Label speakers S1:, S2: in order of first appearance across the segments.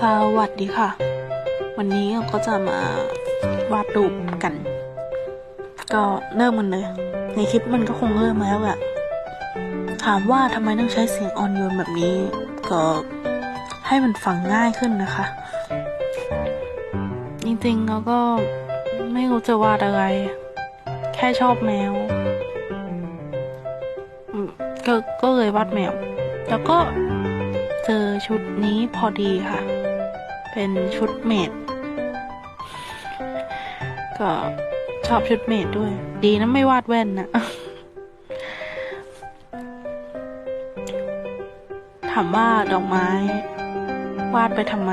S1: สวัสดีค่ะ วันนี้เราก็จะมาวาดรูปกัน ก็เริ่มกันเลย ในคลิปมันก็คงเริ่มมาแล้วแหละถามว่าทำไมต้องใช้เสียงออนโยนแบบนี้ ก็ให้มันฟังง่ายขึ้นนะคะ จริงๆเราก็ไม่รู้จะวาดอะไร แค่ชอบแมวก็ก็เลยวาดแมว แล้วก็เจอชุดนี้พอดีค่ะ เป็นชุดเมดก็ชอบชุดเมดด้วย ดีนะไม่วาดแว่นนะถามว่าดอกไม้ วาดไปทำไม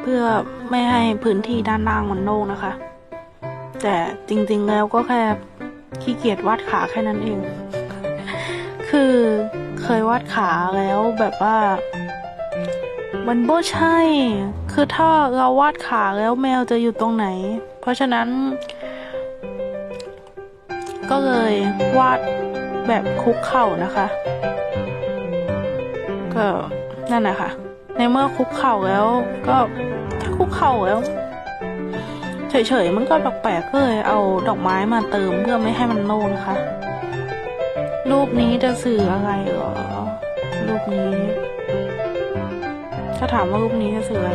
S1: เพื่อไม่ให้พื้นที่ด้านล่างมันโล่งนะคะ แต่จริงๆแล้วก็แค่ขี้เกียจวาดขาแค่นั้นเอง คือ เคยวาดขาแล้วแบบว่า มันโบใช่ คือถ้าเราวาดขาแล้วแมวจะอยู่ตรงไหน เพราะฉะนั้น ก็เลยวาดแบบคุกเข่านะคะ ก็นั่นแหละค่ะ ในเมื่อคุกเข่าแล้วก็ถ้าคุกเข่าแล้วเฉยๆมันก็แปลกๆก็เลยเอาดอกไม้มาเติมเพื่อไม่ให้มันโล่นะคะ รูปนี้จะสื่ออะไรเหรอ รูปนี้ ถ้าถามว่ารูปนี้จะสื่ออะไร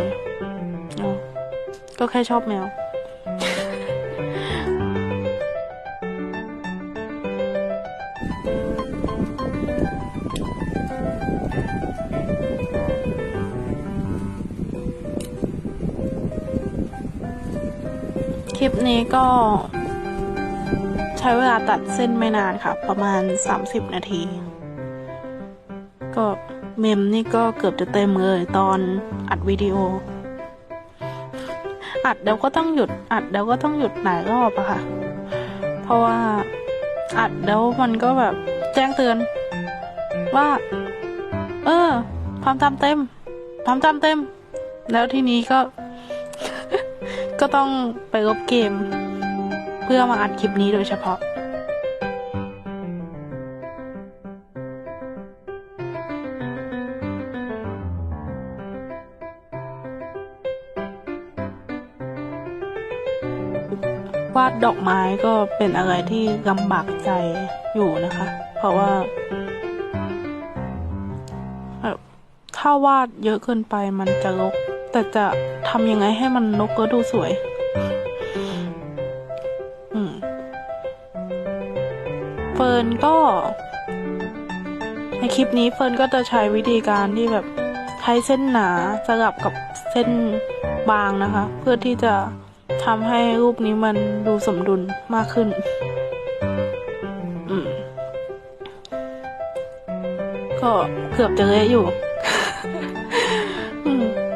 S1: ก็แค่ชอบแมวคลิปนี้ก็ ใช้เวลาตัดเส้นไม่นานค่ะ ประมาณ 30 นาที ก็เมมนี่ก็เกือบจะเต็มเลยตอนอัดวิดีโอ อัดแล้วก็ต้องหยุด อัดแล้วก็ต้องหยุดหลายรอบอะค่ะ เพราะว่าอัดแล้วมันก็แบบแจ้งเตือน ว่า เออความจำเต็มความจำเต็ม แล้วทีนี้ก็ ก็ต้องไปลบเกม เพื่อมาอัดคลิปนี้โดยเฉพาะวาดดอกไม้ก็เป็นอะไรที่ลำบากใจอยู่นะคะ เพราะว่า ถ้าวาดเยอะเกินไปมันจะรกแต่จะทำยังไงให้มันนกก็ดูสวย เฟิร์นก็ ในคลิปนี้เฟิร์นก็จะใช้วิธีการที่แบบใช้เส้นหนาสลับกับเส้นบางนะคะ เพื่อที่จะทำให้รูปนี้มันดูสมดุลมากขึ้น ก็เกือบจะเละอยู่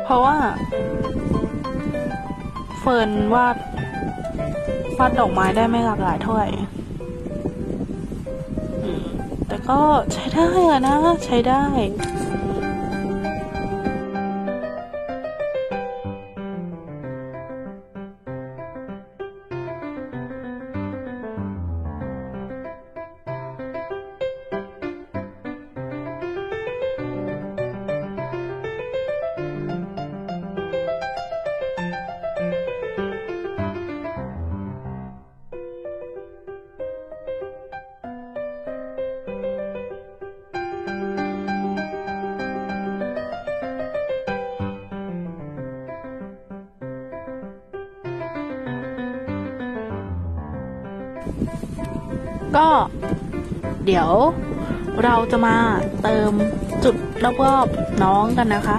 S1: เพราะว่า เฟิร์นวาดวาดดอกไม้ได้ไม่หลากหลายเท่าไหร่ แต่ก็ใช้ได้อะนะ ใช้ได้ ก็เดี๋ยวเราจะมาเติมจุดรอบๆน้องกันนะคะ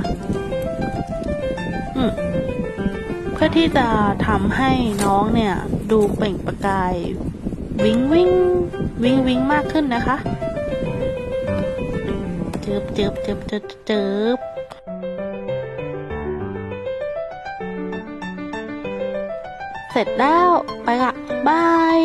S1: เพื่อที่จะทำให้น้องเนี่ย ดูเปล่งประกาย วิงวิงวิงวิงมากขึ้นนะคะเจิบเจิบเจิบเจิบเจิบเสร็จแล้ว ไปละบาย